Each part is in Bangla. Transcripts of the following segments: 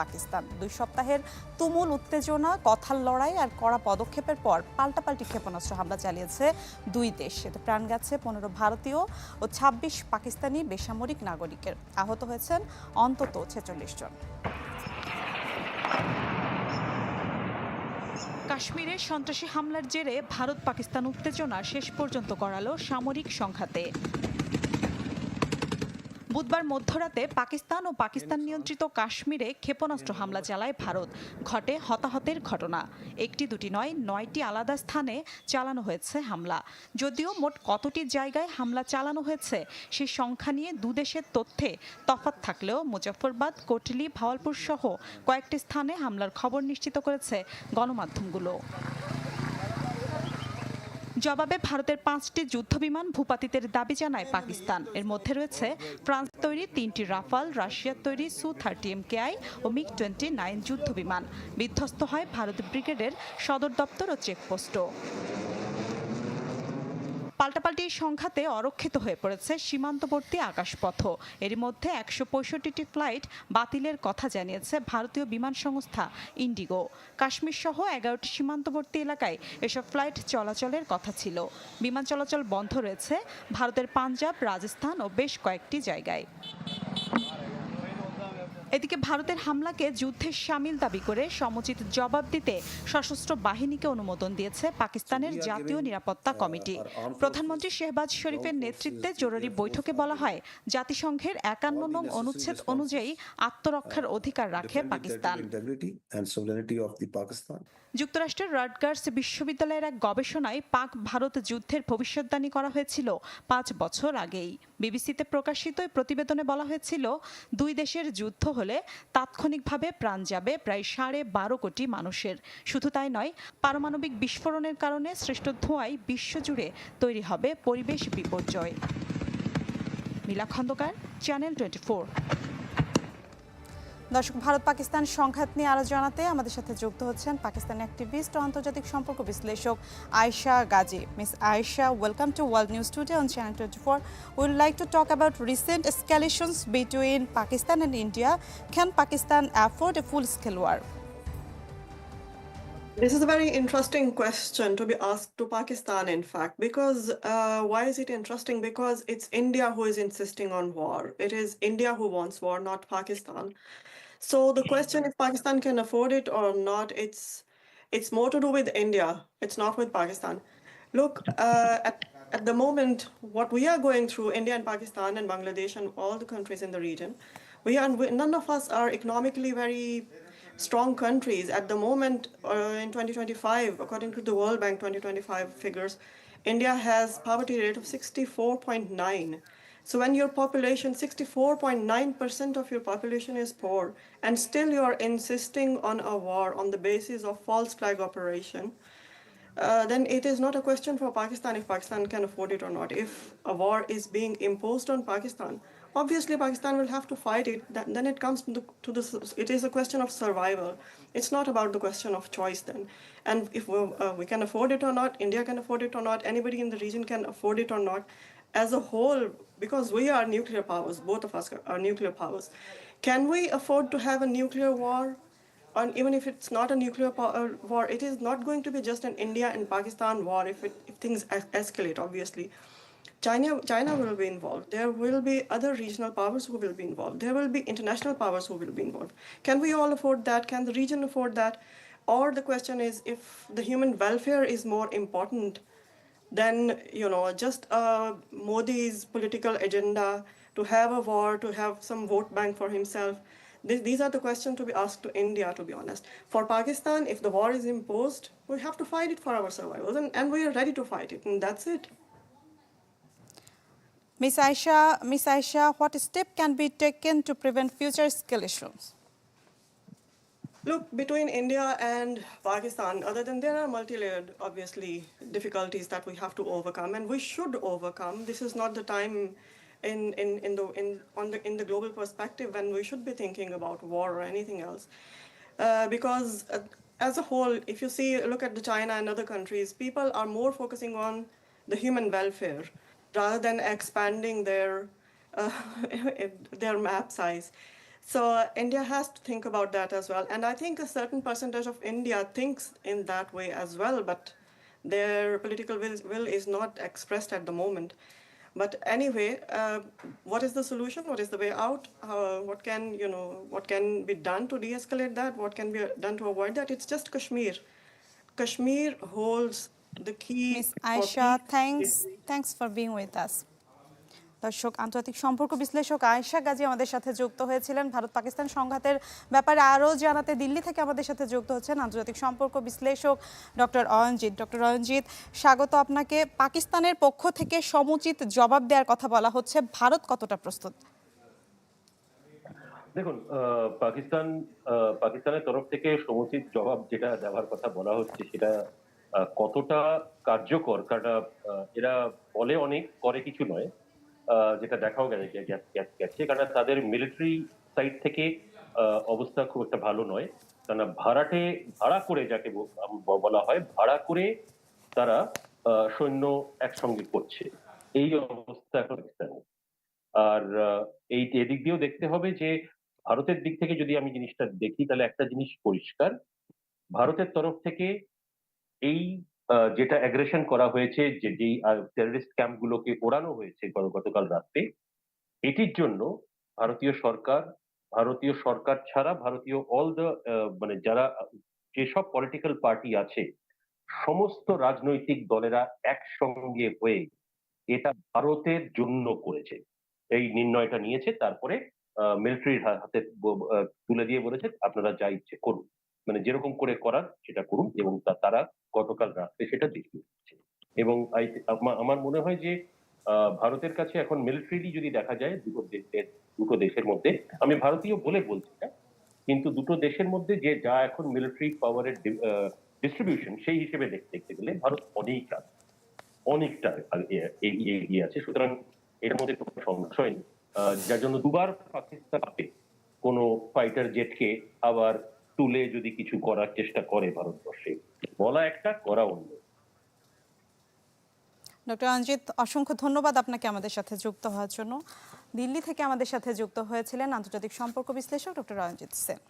পাকিস্তান। দুই সপ্তাহের তুমুল উত্তেজনা, কথার লড়াই আর কড়া পদক্ষেপের পর পাল্টাপাল্টি ক্ষেপণাস্ত্র হামলা চালিয়েছে দুই দেশ। এতে প্রাণ গেছে পনেরো ভারতীয় ও ২৬ পাকিস্তানি বেসামরিক নাগরিকের। আহত হয়েছেন অন্তত ছেচল্লিশ জন। কাশ্মীরে সন্ত্রাসী হামলার জেরে ভারত পাকিস্তান উত্তেজনা শেষ পর্যন্ত করালো সামরিক সংঘাতে। বুধবার মধ্যরাতে পাকিস্তান ও পাকিস্তান নিয়ন্ত্রিত কাশ্মীরে ক্ষেপণাস্ত্র হামলা চালায় ভারত। ঘটে হতাহতের ঘটনা। একটি দুটি নয়, নয়টি আলাদা স্থানে চালানো হয়েছে হামলা। যদিও মোট কতটি জায়গায় হামলা চালানো হয়েছে সেই সংখ্যা নিয়ে দুদেশের তথ্যে তফাৎ থাকলেও মুজফ্ফরবাদ, কোটলি, ভাওয়ালপুর সহ কয়েকটি স্থানে হামলার খবর নিশ্চিত করেছে গণমাধ্যমগুলো। জবাবে ভারতের পাঁচটি যুদ্ধবিমান ভূপাতিতের দাবি জানায় পাকিস্তান। এর মধ্যে রয়েছে ফ্রান্স তৈরি তিনটি রাফাল রাশিয়ার তৈরি Su thirty M K I O MiG twenty nine যুদ্ধবিমান। বিধ্বস্ত হয় ভারত ব্রিগেডের সদর দপ্তর ও চেকপোস্টও। পাল্টাপাল্টি সংখ্যাতে অরক্ষিত হয়ে পড়েছে সীমান্তবর্তী আকাশপথ। এর মধ্যে একশো পঁয়ষট্টিটি ফ্লাইট বাতিলের কথা জানিয়েছে ভারতীয় বিমান সংস্থা ইন্ডিগো। কাশ্মীর সহ এগারোটি সীমান্তবর্তী এলাকায় এসব ফ্লাইট চলাচলের কথা ছিল। বিমান চলাচল বন্ধ রয়েছে ভারতের পাঞ্জাব, রাজস্থান ও বেশ কয়েকটি জায়গায়। এদিকে ভারতের হামলাকে যুদ্ধের সামিল দাবি করে সমুচিত জবাব দিতে সশস্ত্র বাহিনীকে অনুমোদন দিয়েছে পাকিস্তানের জাতীয় নিরাপত্তা কমিটি। প্রধানমন্ত্রী শেহবাজ শরীফের নেতৃত্বে জরুরি বৈঠকে বলা হয় জাতিসংঘের একান্ন নং অনুচ্ছেদ অনুযায়ী আত্মরক্ষার অধিকার রাখে পাকিস্তান। যুক্তরাষ্ট্রের রাটগার্স বিশ্ববিদ্যালয়ের এক গবেষণায় পাক ভারত যুদ্ধের ভবিষ্যদ্বাণী করা হয়েছিল পাঁচ বছর আগেই। বিবিসিতে প্রকাশিত প্রতিবেদনে বলা হয়েছিল, দুই দেশের যুদ্ধ হলে তাৎক্ষণিকভাবে প্রাণ যাবে প্রায় সাড়ে বারো কোটি মানুষের। শুধু তাই নয়, পারমাণবিক বিস্ফোরণের কারণে সৃষ্ট ধোঁয়ায় বিশ্বজুড়ে তৈরি হবে পরিবেশ বিপর্যয়। মিলা খন্দকার চ্যানেল টোয়েন্টি দর্শক ভারত পাকিস্তান সংঘাত নিয়ে আরও জানাতে আমাদের সাথে যুক্ত হচ্ছেন পাকিস্তানি অ্যাক্টিভিস্ট ও আন্তর্জাতিক সম্পর্ক বিশ্লেষক Ayesha Gazi miss Ayesha welcome to world news today on channel twenty four will like to talk about recent escalations between Pakistan and India. Can Pakistan afford a full-scale war? This is a very interesting question to be asked to Pakistan, in fact, because uh, why is it interesting? Because it's India who is insisting on war. It is India who wants war, not Pakistan. So the question if Pakistan can afford it or not, it's it's more to do with India. It's not with Pakistan. Look, uh, at at the moment, what we are going through, India and Pakistan and Bangladesh and all the countries in the region, we are we, none of us are economically very strong countries. At the moment, uh, in 2025, according to the World Bank 2025 figures, India has poverty rate of 64.9. So when your population, 64.9% of your population is poor, and still you are insisting on a war on the basis of false flag operation, uh, then it is not a question for Pakistan if Pakistan can afford it or not. If a war is being imposed on Pakistan, obviously Pakistan will have to fight it. Th- then it comes to the, to the it is a question of survival. It's not about the question of choice then. And if we, uh, we can afford it or not, India can afford it or not, anybody in the region can afford it or not. As a whole, because we are nuclear powers, both of us are nuclear powers, can we afford to have a nuclear war? and even if it's not a nuclear po- uh, war, it is not going to be just an India and Pakistan war if, it, if things es- escalate, obviously. China, China will be involved. There will be other regional powers who will be involved. There will be international powers who will be involved. Can we all afford that? Can the region afford that? Or the question is if the human welfare is more important than, you know, just uh, Modi's political agenda to have a war, to have some vote bank for himself. Th- These are the questions to be asked to India, to be honest. For Pakistan, if the war is imposed, we have to fight it for our survival, and, and we are ready to fight it, and that's it. Miss Aisha, Miss Aisha, what step can be taken to prevent future escalations? Look, between India and Pakistan, other than there are multi-layered, obviously, difficulties that we have to overcome, and we should overcome. This is not the time in, in, in the in on the in the global perspective when we should be thinking about war or anything else. Uh, because uh, as a whole, if you see look at the China and other countries, people are more focusing on the human welfare rather than expanding their uh, their map size. So uh, India has to think about that as well. And I think a certain percentage of India thinks in that way as well, but their political will, will is not expressed at the moment. But anyway, uh, what is the solution? What is the way out? Uh, what can you know? What can be done to de-escalate that? What can be done to avoid that? It's just Kashmir. Kashmir holds the key. Miss Aisha, thanks. Thanks for being with us. দর্শক, আন্তর্জাতিক সম্পর্ক বিশ্লেষক আয়েশা গাজী আমাদের সাথে যুক্ত হয়েছিলেন। ভারত পাকিস্তান সংঘাতের ব্যাপারে আরও জানাতে দিল্লি থেকে আমাদের সাথে যুক্ত হচ্ছেন আন্তর্জাতিক সম্পর্ক বিশ্লেষক ডক্টর অয়নজিৎ। ডক্টর অয়নজিৎ, স্বাগত আপনাকে। পাকিস্তানের পক্ষ থেকে সমুচিত জবাব দেওয়ার কথা বলা হচ্ছে। ভারত কতটা প্রস্তুত? দেখুন পাকিস্তান পাকিস্তানের তরফ থেকে সমুচিত জবাব যেটা দেওয়ার কথা বলা হচ্ছে সেটা কতটা কার্যকর? কারণ এরা বলে অনেক, করে কিছু নয়। যেটা দেখাও গেছে কারণ তাদের মিলিটারি সাইড থেকে অবস্থা খুব একটা ভালো নয়। কারণ ভাড়াটে, ভাড়া করে যাকে বলা হয়, ভাড়া করে তারা সৈন্য একসঙ্গে করছে। এই অবস্থা এখন আর এই এদিক দিয়েও দেখতে হবে যে, ভারতের দিক থেকে যদি আমি জিনিসটা দেখি, তাহলে একটা জিনিস পরিষ্কার। ভারতের তরফ থেকে এই যেটা অ্যাগ্রেশন করা হয়েছে, যে যেই টেররিস্ট ক্যাম্পগুলোকে ওড়ানো হয়েছে গত- গতকাল রাত্রে এটির জন্য ভারতীয় সরকার ভারতীয় সরকার ছাড়া ভারতীয় অল দ্য মানে যারা, যেসব পলিটিক্যাল পার্টি আছে, সমস্ত রাজনৈতিক দলেরা একসঙ্গে হয়ে এটা ভারতের জন্য করেছে। এই নির্ণয়টা নিয়েছে, তারপরে মিলিটারির হাতে তুলে দিয়ে বলেছে, আপনারা যা ইচ্ছে করুন। মানে যেরকম করে করার সেটা করুন এবং তারা গতকাল রাত্রে সেটা দেখিয়ে এবং আমার মনে হয় যে ভারতের কাছে এখন মিলিটারিলি যদি দেখা যায়, দুটো দেশের দুটো দেশের মধ্যে, আমি ভারতীয় বলে বলছি না কিন্তু দুটো দেশের মধ্যে যে, যা এখন মিলিটারি পাওয়ারের ডিস্ট্রিবিউশন সেই হিসেবে দেখতে গেলে ভারত অনেক আছে অনেকটা এগিয়ে আছে। সুতরাং এর মধ্যে কোনো সংশয় নেই। যার জন্য দুবার কোনো ফাইটার জেটকে আবার তুলে যদি কিছু করার চেষ্টা করে ভারতবর্ষে, বলা একটা, করা অন্য। ডক্টর অঞ্জিত, অসংখ্য ধন্যবাদ আপনাকে আমাদের সাথে যুক্ত হওয়ার জন্য। দিল্লি থেকে আমাদের সাথে যুক্ত হয়েছিলেন আন্তর্জাতিক সম্পর্ক বিশ্লেষক ডক্টর রঞ্জিত সেন।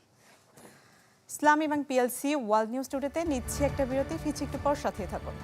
ইসলাম এবং পিএলসি ওয়ার্ল্ড নিউজ টুডেতে নিচ্ছি একটা বিরতি, ফিরছি একটু পর সাথে থাকুন।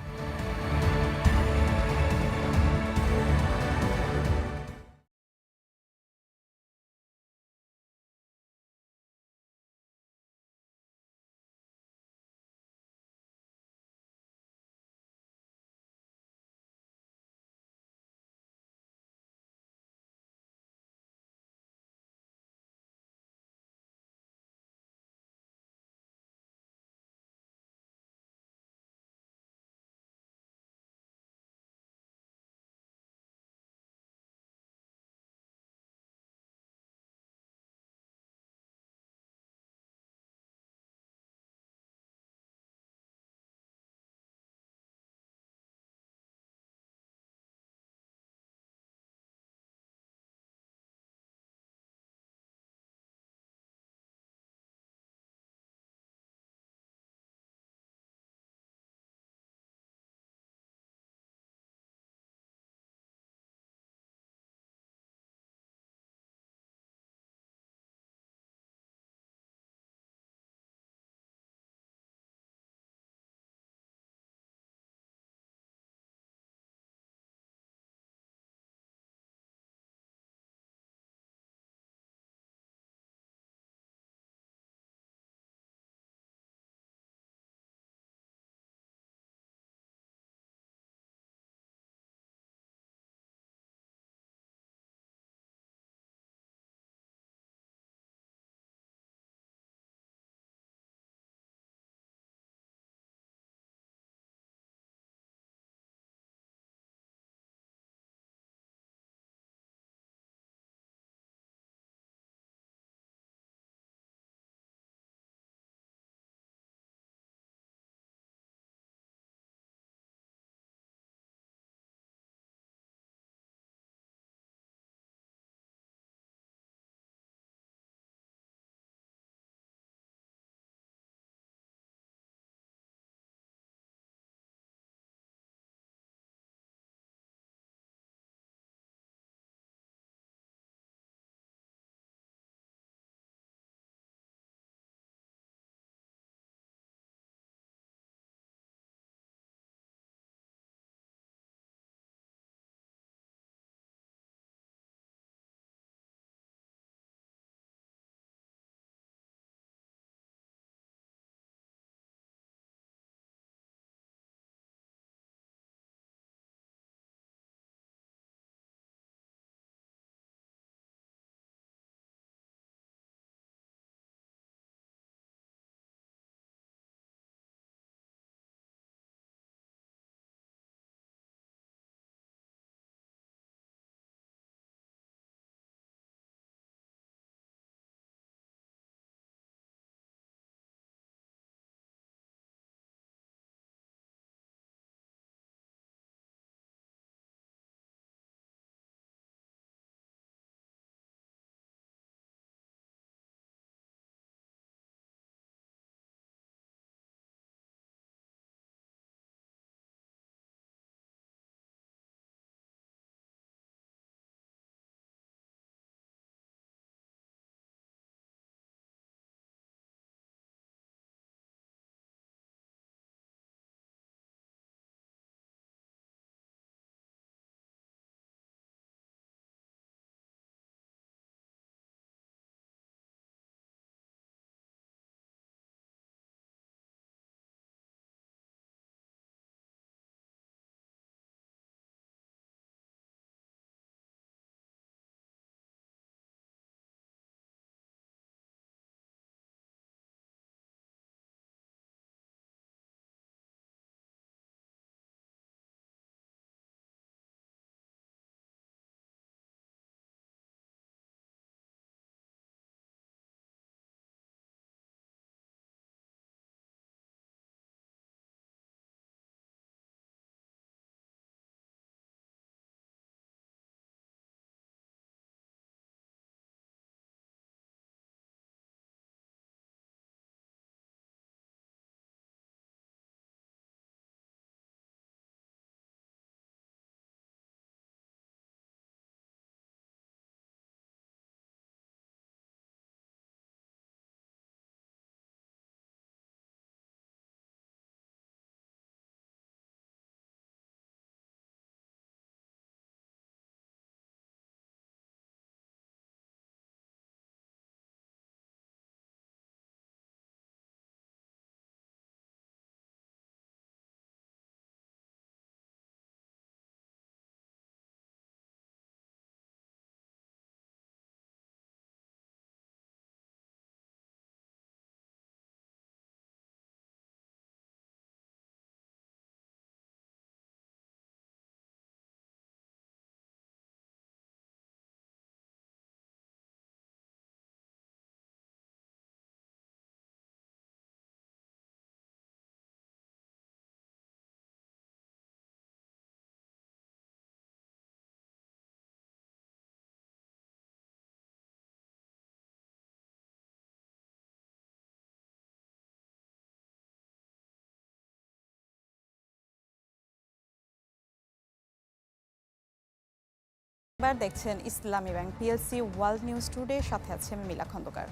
এবার দেখছেন Islami bank PLC world news today, সাথে আছে আমি মিলা খন্দকার।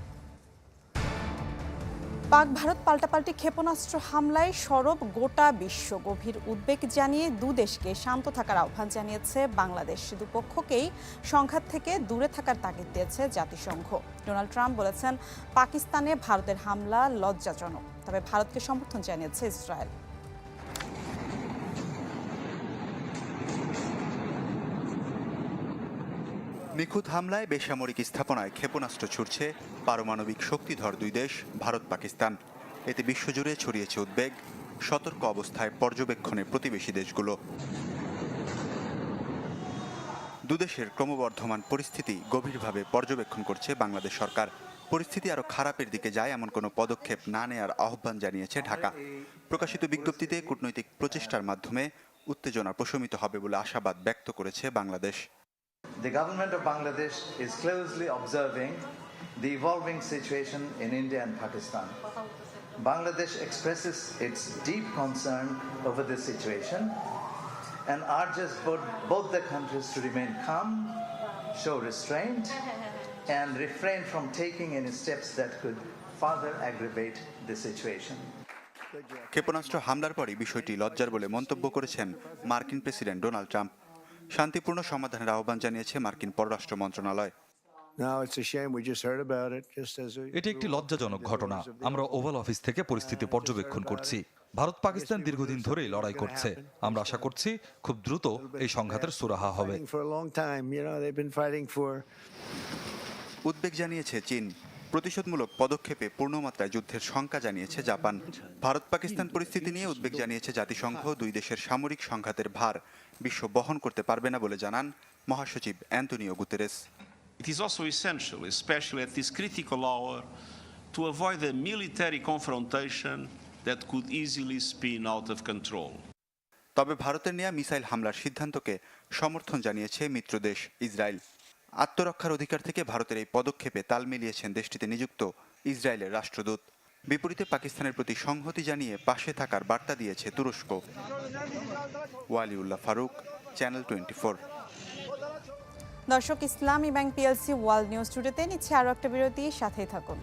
পাক ভারত পাল্টাপাল্টি ক্ষেপণাস্ত্র হামলায় সরব গোটা বিশ্ব। গভীর উদ্বেগ জানিয়ে দু দেশকে শান্ত থাকার আহ্বান জানিয়েছে বাংলাদেশ। দুপক্ষকেই সংঘাত থেকে দূরে থাকার তাগিদ দিয়েছে জাতিসংঘ। ডোনাল্ড ট্রাম্প বলেছেন, পাকিস্তানে ভারতের হামলা লজ্জাজনক, তবে ভারতকে সমর্থন জানিয়েছে ইসরায়েল। নিখুঁত হামলায় বেসামরিক স্থাপনায় ক্ষেপণাস্ত্র ছুটছে পারমাণবিক শক্তিধর দুই দেশ, ভারত, পাকিস্তান। এতে বিশ্বজুড়ে ছড়িয়েছে উদ্বেগ, সতর্ক অবস্থায় পর্যবেক্ষণে প্রতিবেশী দেশগুলো। দুদেশের ক্রমবর্ধমান পরিস্থিতি গভীরভাবে পর্যবেক্ষণ করছে বাংলাদেশ সরকার। পরিস্থিতি আরও খারাপের দিকে যায় এমন কোনো পদক্ষেপ না নেয়ার আহ্বান জানিয়েছে ঢাকা। প্রকাশিত বিজ্ঞপ্তিতে কূটনৈতিক প্রচেষ্টার মাধ্যমে উত্তেজনা প্রশমিত হবে বলে আশাবাদ ব্যক্ত করেছে Bangladesh. The government of Bangladesh is closely observing the evolving situation in India and Pakistan. Bangladesh expresses its deep concern over this situation and urges both, both the countries to remain calm, show restraint, and refrain from taking any steps that could further aggravate the situation. ক্ষেপণাস্ত্র হামলার পরই বিষয়টি লজ্জার বলে মন্তব্য করেছেন মার্কিন প্রেসিডেন্ট ডোনাল্ড ট্রাম্প শান্তিপূর্ণ সমাধানের আহ্বান জানিয়েছে মার্কিন পররাষ্ট্র মন্ত্রণালয়. এটি একটি লজ্জাজনক ঘটনা। আমরা ওভাল অফিস থেকে পরিস্থিতি পর্যবেক্ষণ করছি। ভারত পাকিস্তান দীর্ঘদিন ধরেই লড়াই করছে। আমরা আশা করছি খুব দ্রুত এই সংঘাতের সুরাহা হবে. উদ্বেগ জানিয়েছে চীন। প্রতিশোধমূলক পদক্ষেপে পূর্ণমাত্রায় যুদ্ধের শঙ্কা জানিয়েছে জাপান। ভারত পাকিস্তান পরিস্থিতি নিয়ে উদ্বেগ জানিয়েছে জাতিসংঘ। দুই দেশের সামরিক সংঘাতের ভার বিশ্ব বহন করতে পারবে না বলে জানান মহাসচিব Antonio Guterres. It is also essential, especially at this critical hour, to avoid a military confrontation that could easily spin out of control. তবে ভারতের নেয়া মিসাইল হামলার সিদ্ধান্তকে সমর্থন জানিয়েছে মিত্রদেশ ইসরায়েল। আত্মরক্ষার অধিকার থেকে ভারতের এই পদক্ষেপে তাল মিলিয়েছেন দেশটিতে নিযুক্ত ইসরায়েলের রাষ্ট্রদূত। বিপরীতে পাকিস্তানের প্রতি সংহতি জানিয়ে পাশে থাকার বার্তা দিয়েছে তুরস্ক। Waliullah Faruk, channel twenty four দর্শক, Islami bank PLC world news টুডেতে নিচ্ছে আরও একটা বিরতি, সাথেই থাকুন।